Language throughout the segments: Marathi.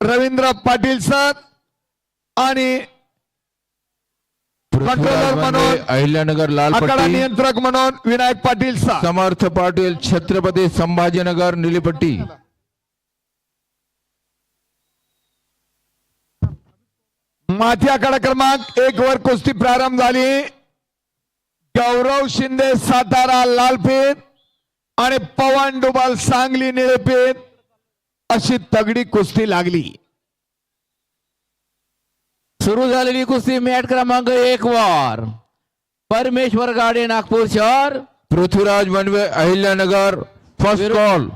रवींद्र पाटील सर आणि कंट्रोलर म्हणून अहिल्यानगर लालपट्टी नियंत्रक म्हणून विनायक पाटील सर. समर्थ पाटील छत्रपती संभाजीनगर निलीपट्टी. माथी आखाडा क्रमांक एक वर कुस्ती प्रारंभ झाली. गौरव शिंदे सातारा लालपेठ आणि पवन डुबाल सांगली निळपेठ अशी तगडी कुस्ती लागली. सुरू झालेली कुस्ती मॅट क्रमांक एक वर. परमेश्वर गाडे नागपूर शहर. Prithviraj Banave Ahilyanagar first call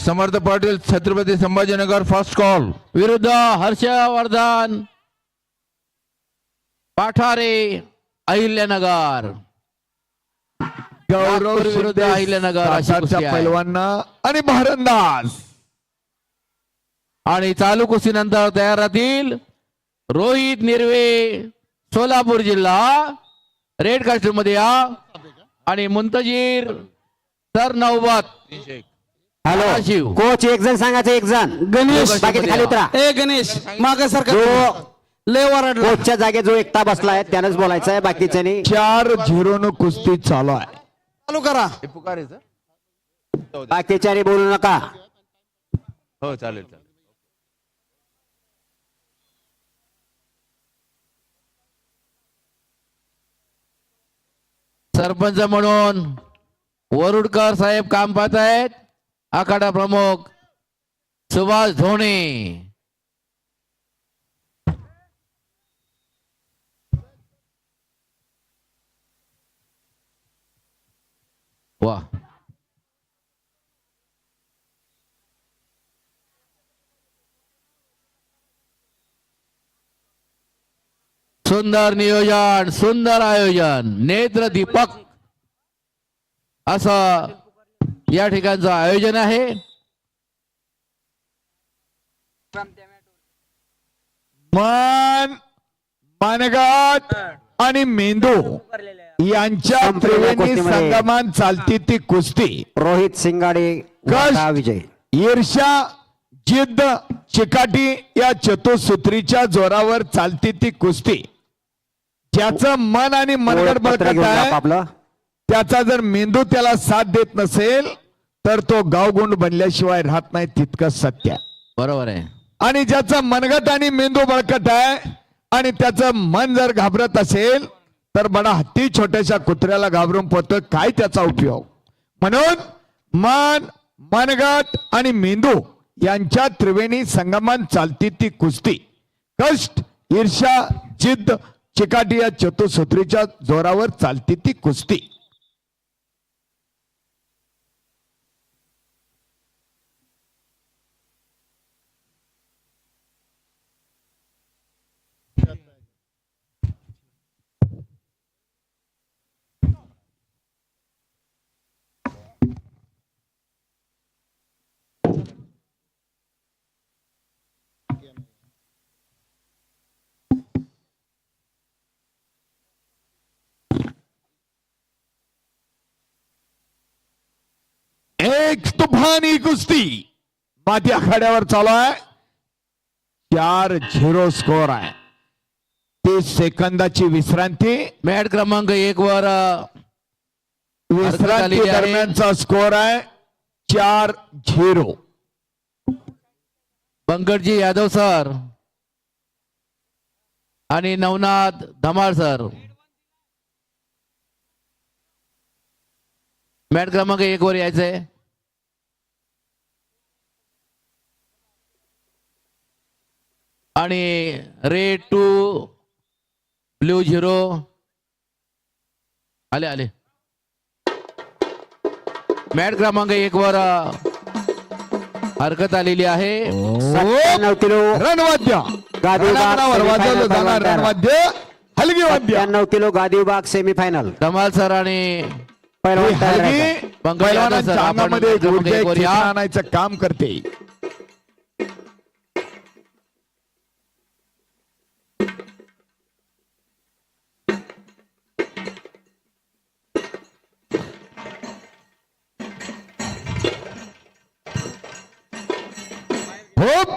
Samarth Patil Chhatrapati Sambhajinagar first call विरुद्ध हर्षवर्धन. पाठारे अहिल्यानगर. गौरव विरुद्ध अहिल्यानगर. पैलवांना आणि भारंदाज. आणि चालू कुस्तीनंतर तयार राहतील रोहित निर्वे सोलापूर जिल्हा रेड कास्ट्यूममध्ये या. आणि मुंतजीर सर नौबत. हॅलो शिव. कोच एक जण सांगायचं एक जण. गणेश. बाकीचे खाली उतरा. ए गणेश माग सरकार लय वरडला कोचच्या जागे जो एकटा बसलाय त्यानंच बोलायचं आहे बाकीच्यानी चार झिरो न कुस्ती चालू आहे. चालू करा. बाकीच्यानी बोलू नका. हो चालेल चालेल. सरपंच म्हणून वरुडकर साहेब काम पाहत आहेत आखाडा प्रमुख सुभाष धोणे वा. सुंदर नियोजन सुंदर आयोजन. नेत्र दीपक असं या ठिकाणचं आयोजन आहे. मन मनगट आणि मेंदू यांच्या त्रिवेणी. संगमान चालती ती कुस्ती. रोहित सिंगाडे विजय. ईर्षा जिद्द चिकाटी या चतुसूत्रीच्या जोरावर चालती ती कुस्ती. ज्याचं मन आणि मनगट बळकट आहे आपलं. त्याचा जर मेंदू त्याला साथ देत नसेल तर तो गावगुंड बनल्याशिवाय राहत नाही तितकं सत्य. बरोबर आहे. आणि ज्याचं मनगट आणि मेंदू बळकट आहे आणि त्याचं मन जर घाबरत असेल तर बडा हत्ती छोट्याशा कुत्र्याला घाबरून पोहतो काय त्याचा उपयोग? म्हणून मन मनगट आणि मेंदू यांच्या त्रिवेणी संगमान चालती ती कुस्ती. कष्ट ईर्षा जिद्द चिकाटी या चतुसूत्रीच्या जोरावर चालती ती कुस्ती. एक तुफानी कुस्ती. माती आखाड्यावर चालू आहे. चार झिरो स्कोर आहे. तीस सेकंदाची विश्रांती. मॅट क्रमांक एक वर विश्रांती. दरम्यानचा स्कोर आहे. चार झिरो. बंकटजी यादव सर आणि नवनाथ धमाळ सर. मॅट क्रमांक एक वर यायचंय. आणि रेड टू ब्ल्यू झिरो. आले आले. मॅट क्रमांक एक वर हरकत आलेली आहे. सत्त्याण्णव किलो. रणवाद्य. वाजवलं जाणार. रणवाद्य. हलगी वाद्य. सत्त्याण्णव किलो गादी विभाग सेमीफायनल धमाल सर आणि पहिलवान तयार आहे. हलगी पंकज यादव पैलवानांच्या सर, आपण क्रमांक या. आणायचं काम करते. होप!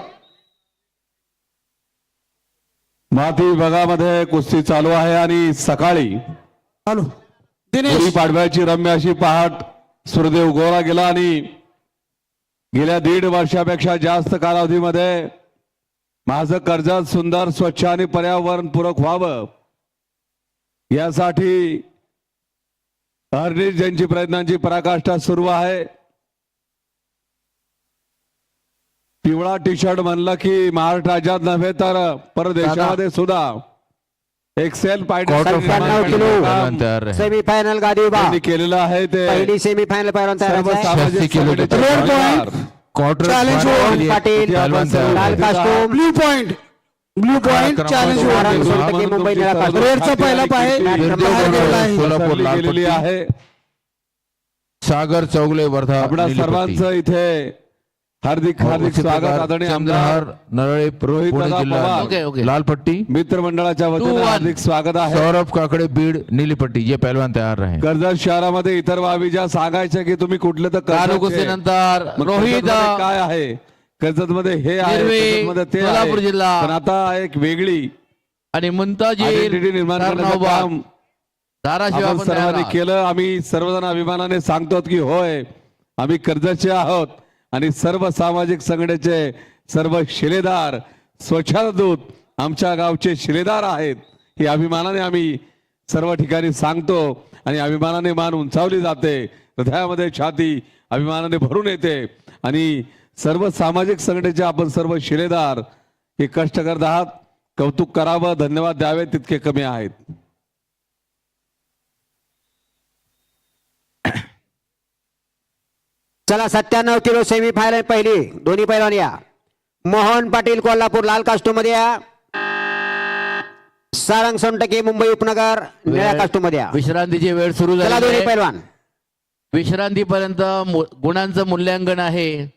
माती विभागामध्ये कुस्ती चालू आहे आणि सकाळी गुढीपाडव्याची रम्य अशी पहाट. सूर्यदेव गोरा गेला आणि गेल्या दीड वर्षापेक्षा जास्त कालावधीमध्ये माझं कर्जत सुंदर स्वच्छ आणि पर्यावरण पूरक व्हावं. यासाठी हरनीश यांची प्रयत्नांची पराकाष्ठा सुरू आहे. पिवळा टी शर्ट म्हणलं की महाराष्ट्र राज्यात नव्हे तर परदेशामध्ये सुद्धा. एक्सेल क्वार्टर सत्त्याण्णव फायनल किलो. पहलवान तयार आहे सेमी फायनल गादी केलेलं आहे ते. पहिली सेमी फायनल पहिलवान तयार सर्व आहे. सामाजिक 86 किलो संघटनेचे रेड पॉइंट. पाटील, लाल. Costume blue point challenge Mumbai रेडचा पहिला पाय आहे. सागर चौगले वर्धा पट्टी. सर्वांचं इथे हार्दिक हार्दिक उच्च स्वागत आदरणीय आमदार नरळे रोहित पुणे दादा जिल्हा पवार. ओके ओके लाल पट्टी मित्रमंडळाच्या वतीने. हार्दिक स्वागत आहे सौरभ काकडे बीड नीली पट्टी ये पहलवान तयार रहे कर्जत शहरामध्ये इतर बाबी ज्या सांगायच्या की तुम्ही कुठले तर मग रोहित काय आहे कर्जत मध्ये हे आहे ते आहे. सोलापूर जिल्हा. पण आता एक वेगळी आणि आयडेंटिटी निर्माण सर्वांनी. केलं आम्ही सर्वजण अभिमानाने सांगतो की होय आम्ही कर्जतचे आहोत आणि सर्व सामाजिक संघटनेचे सर्व शिलेदार स्वच्छता दूत आमच्या गावचे शिलेदार आहेत. हे अभिमानाने आम्ही सर्व ठिकाणी सांगतो आणि अभिमानाने मान उंचावली जाते. हृदयामध्ये छाती अभिमानाने भरून येते. आणि सर्व सामाजिक संघटनेचे आपण सर्व शिलेदार हे कष्ट करत आहात. कौतुक करावं धन्यवाद द्यावे तितके कमी आहेत. चला सत्त्याण्णव किलो सेमी फायनल पहिली. दोन्ही पैलवान या. मोहन पाटील कोल्हापूर लाल कास्टूममध्ये या. सारंग सोनटके मुंबई उपनगर निळ्या कास्टूममध्ये या. विश्रांतीची वेळ सुरू चला झाली दोन्ही. पैलवान. विश्रांतीपर्यंत मु- गुणांचं मूल्यांकन आहे.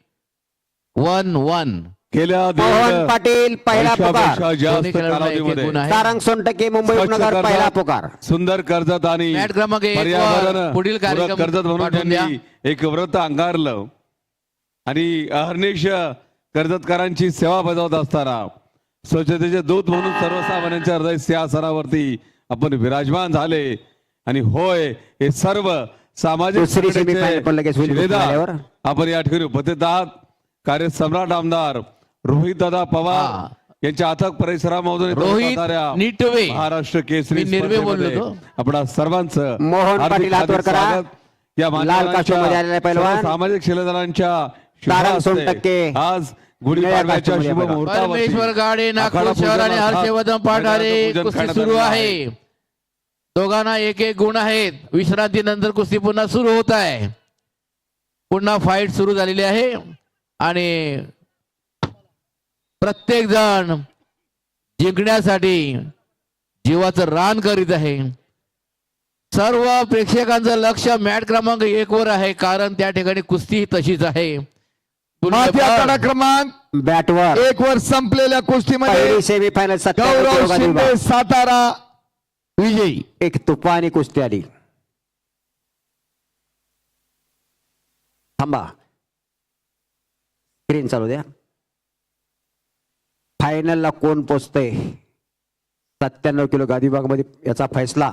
One one. गेल्या मोहन पाटील पहिला पुकार. जास्त कालावधीमध्ये सारंग सोनटके मुंबई उपनगर पहिला पुकार. सुंदर कर्जत आणि मॅट क्रमांक एक वर पर्यावरण पुढील पूरक कार्यक्रम कर्जत म्हणून पाठवून द्या. त्यांनी एक व्रत अंगारलं. आणि अहर्निश कर्जतकरांची सेवा बजावत असताना स्वच्छतेचे दूत म्हणून सर्वसामान्यांच्या हृदय सिंहासनावरती आपण विराजमान झाले. आणि होय हे सर्व सामाजिक दुसरी संघटनेचे semi-final पण लगेच होईल शिलेदार झाल्यावर. आपण या ठिकाणी उपस्थित आहात. कार्य सम्राट आमदार रोहित दादा पवार. यांच्या अथक परिश्रमामधून इथं रोहित निटवे. महाराष्ट्र केसरी निर्वे बोललो. आपणा सर्वांचं मोहन पाटील. या सामाजिक शिलेदारांच्या. आज गुढीपाडव्याच्या शुभ गाडे नागपूर शहर आणि हर्षवर्धन पाठारे सुरू आहे दोघांना एक एक गुण आहेत विश्रांतीनंतर कुस्ती पुन्हा सुरू होत आहे पुन्हा फाईट सुरू झालेली आहे आणि प्रत्येक जण जिंकण्यासाठी जीवाचं रान करीत आहे. सर्व प्रेक्षकांचं लक्ष मॅट क्रमांक एक वर आहे कारण त्या ठिकाणी कुस्ती ही तशीच आहे. आखाडा क्रमांक बॅटवर एक वर संपलेल्या कुस्तीमध्ये पहिली सेमी फायनल सत्त्याण्णव गौरव किलो गादी शिंदे विभाग सातारा विजयी. एक तुफानी कुस्ती आली. थांबा. स्क्रीन चालू द्या. फायनलला कोण पोचतंय? सत्त्याण्णव किलो गादीबागमध्ये याचा फैसला.